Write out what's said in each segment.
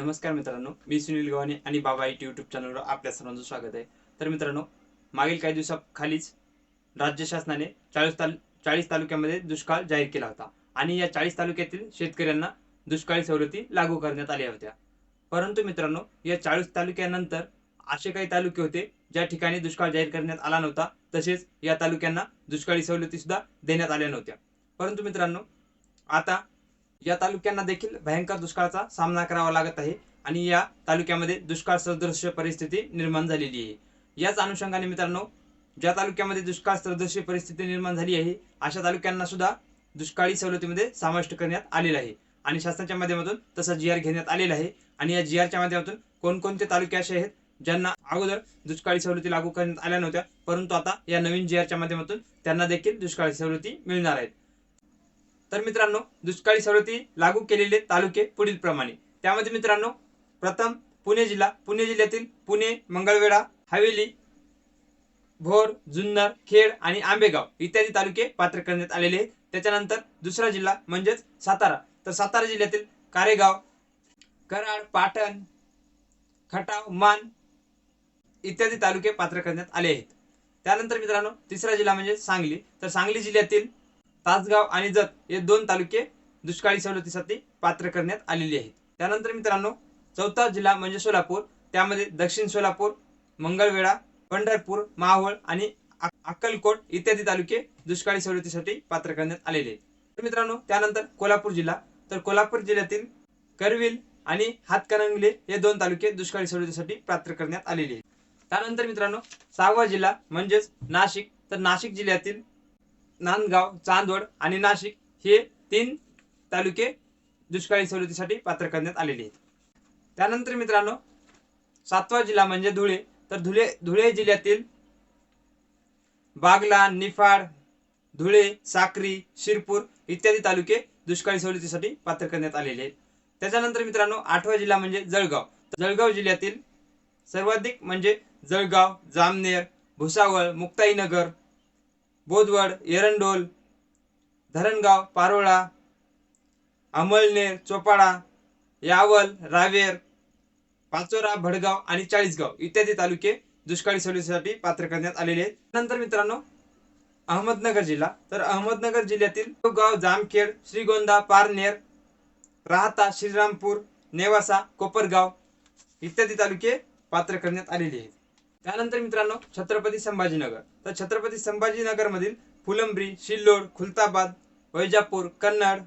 नमस्कार मित्रांनो मी सुनील गव्हाणे आणि बाबा इट यूट्यूब चॅनलवर आपल्या सर्वांचं स्वागत आहे. तर मित्रांनो मागील काही दिवसाखालीच राज्य शासनाने चाळीस ताल चाळीस तालुक्यामध्ये दुष्काळ जाहीर केला होता आणि या चाळीस तालुक्यातील शेतकऱ्यांना दुष्काळी सवलती लागू करण्यात आल्या होत्या. परंतु मित्रांनो या चाळीस तालुक्यानंतर असे काही तालुके होते ज्या ठिकाणी दुष्काळ जाहीर करण्यात आला नव्हता तसेच या तालुक्यांना दुष्काळी सवलती सुद्धा देण्यात आल्या नव्हत्या. परंतु मित्रांनो आता या तालुक्यांना देखील भयंकर दुष्काळाचा सामना करावा लागत आहे आणि या तालुक्यामध्ये दुष्काळ सदृश परिस्थिती निर्माण झालेली आहे. याच अनुषंगाने मित्रांनो ज्या तालुक्यामध्ये दुष्काळ सदृश्य परिस्थिती निर्माण झाली आहे अशा तालुक्यांना सुद्धा दुष्काळी सवलतीमध्ये समाविष्ट करण्यात आलेलं आहे. आणि शासनाच्या माध्यमातून तसा जी आर घेण्यात आलेला आहे. आणि या जी आरच्या माध्यमातून कोणकोणते तालुके असे आहेत ज्यांना अगोदर दुष्काळी सवलती लागू करण्यात आल्या नव्हत्या परंतु आता या नवीन जी आरच्या माध्यमातून त्यांना देखील दुष्काळी सवलती मिळणार आहेत. तर मित्रांनो दुष्काळी सवलती लागू केलेले तालुके पुढील प्रमाणे. त्यामध्ये मित्रांनो प्रथम पुणे जिल्हा. पुणे जिल्ह्यातील पुणे मंगळवेढा हवेली भोर जुन्नर खेड आणि आंबेगाव इत्यादी तालुके पात्र करण्यात आलेले आहेत. त्याच्यानंतर दुसरा जिल्हा म्हणजेच सातारा. तर सातारा जिल्ह्यातील कारेगाव कराड पाटण खटाव मान इत्यादी तालुके पात्र करण्यात आले आहेत. त्यानंतर मित्रांनो तिसरा जिल्हा म्हणजे सांगली. तर सांगली जिल्ह्यातील तासगाव आणि जत हे दोन तालुके दुष्काळी सवलतीसाठी पात्र करण्यात आलेले आहेत. त्यानंतर मित्रांनो चौथा जिल्हा म्हणजे सोलापूर. त्यामध्ये दक्षिण सोलापूर मंगळवेढा पंढरपूर मावळ आणि अक्कलकोट इत्यादी तालुके दुष्काळी सवलतीसाठी पात्र करण्यात आलेले आहेत. तर मित्रांनो त्यानंतर कोल्हापूर जिल्हा. तर कोल्हापूर जिल्ह्यातील करवील आणि हातकणंगले हे दोन तालुके दुष्काळी सवलतीसाठी पात्र करण्यात आलेले आहेत. त्यानंतर मित्रांनो सहावा जिल्हा म्हणजेच नाशिक. तर नाशिक जिल्ह्यातील नांदगाव चांदवड आणि नाशिक हे तीन तालुके दुष्काळी सवलतीसाठी पात्र करण्यात आलेले आहेत. त्यानंतर मित्रांनो सातवा जिल्हा म्हणजे धुळे. तर धुळे धुळे जिल्ह्यातील बागला निफाड धुळे साक्री शिरपूर इत्यादी तालुके दुष्काळी सवलतीसाठी पात्र करण्यात आलेले आहेत. त्याच्यानंतर मित्रांनो आठवा जिल्हा म्हणजे जळगाव. जळगाव जिल्ह्यातील सर्वाधिक म्हणजे जळगाव जामनेर भुसावळ मुक्ताईनगर बोदवड एरंडोल धरणगाव पारोळा अमळनेर चोपाडा यावल रावेर पाचोरा भडगाव आणि चाळीसगाव इत्यादी तालुके दुष्काळी सवलतीसाठी पात्र करण्यात आलेले आहेत. नंतर मित्रांनो अहमदनगर जिल्हा. तर अहमदनगर जिल्ह्यातील गाव जामखेड श्रीगोंदा पारनेर राहता श्रीरामपूर नेवासा कोपरगाव इत्यादी तालुके पात्र करण्यात आलेले आहेत. त्यानंतर मित्रांनो छत्रपती संभाजीनगर. तर छत्रपती संभाजीनगर मधील फुलंब्री शिल्लोड खुलताबाद वैजापूर कन्नड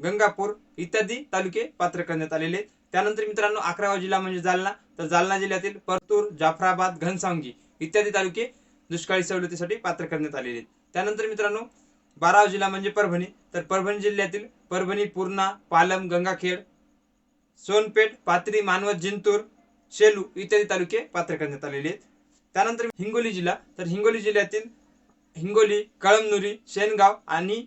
गंगापूर इत्यादी तालुके पात्र करण्यात आलेले आहेत. त्यानंतर मित्रांनो अकरावा जिल्हा म्हणजे जालना. तर जालना जिल्ह्यातील परतूर जाफराबाद घनसावंगी इत्यादी तालुके दुष्काळी सवलतीसाठी पात्र करण्यात आलेले आहेत. त्यानंतर मित्रांनो बारावा जिल्हा म्हणजे परभणी. तर परभणी जिल्ह्यातील परभणी पूर्णा पालम गंगाखेड सोनपेठ पाथरी मानवत जिंतूर शेलू इत्यादी तालुके पात्र करण्यात आलेले आहेत. त्यानंतर हिंगोली जिल्हा. तर हिंगोली जिल्ह्यातील हिंगोली कळमनुरी शेनगाव आणि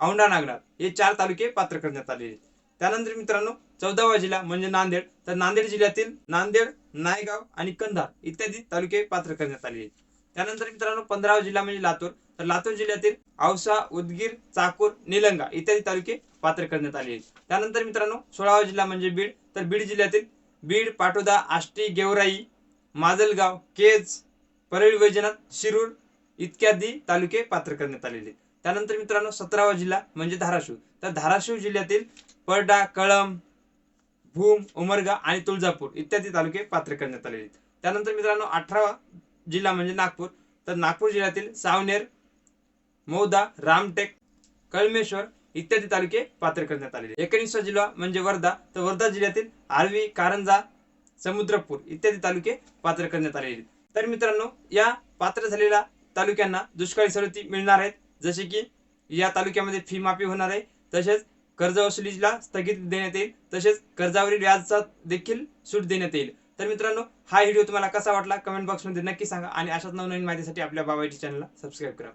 औंढा नागनाथ हे चार तालुके पात्र करण्यात आलेले आहेत. त्यानंतर मित्रांनो चौदावा जिल्हा म्हणजे नांदेड. तर नांदेड जिल्ह्यातील नांदेड नायगाव आणि कंधार इत्यादी तालुके पात्र करण्यात आलेले आहेत. त्यानंतर मित्रांनो पंधरावा जिल्हा म्हणजे लातूर. तर लातूर जिल्ह्यातील औसा उदगीर चाकूर निलंगा इत्यादी तालुके पात्र करण्यात आले आहेत. त्यानंतर मित्रांनो सोळावा जिल्हा म्हणजे बीड. तर बीड जिल्ह्यातील बीड पाटोदा आष्टी गेवराई माजलगाव केज परळी वैजनाथ शिरूर इत्यादी तालुके पात्र करण्यात आलेले आहेत. त्यानंतर मित्रांनो सतरावा जिल्हा म्हणजे धाराशिव. तर धाराशिव जिल्ह्यातील परडा कळम भूम उमरगा आणि तुळजापूर इत्यादी तालुके पात्र करण्यात आलेले आहेत. त्यानंतर मित्रांनो अठरावा जिल्हा म्हणजे नागपूर. तर नागपूर जिल्ह्यातील सावनेर मौदा रामटेक कळमेश्वर इत्यादी तालुके पात्र करण्यात आलेले एकोणीसवा जिल्हा म्हणजे वर्धा. तर वर्धा जिल्ह्यातील आर्वी कारंजा समुद्रपूर इत्यादी तालुके पात्र करण्यात आलेले आहेत. तर मित्रांनो या पात्र झालेल्या तालुक्यांना दुष्काळी सवलती मिळणार आहेत. जसे की या तालुक्यामध्ये फी माफी होणार आहे. तसेच कर्ज वसुलीला स्थगित देण्यात येईल. तसेच कर्जावरील व्याजचा देखील सूट देण्यात येईल. तर मित्रांनो हा व्हिडिओ तुम्हाला कसा वाटला? कमेंट बॉक्समध्ये नक्की सांगा आणि अशाच नवनवीन माहितीसाठी आपल्या बाबाईटी चॅनलला सबस्क्राईब करा.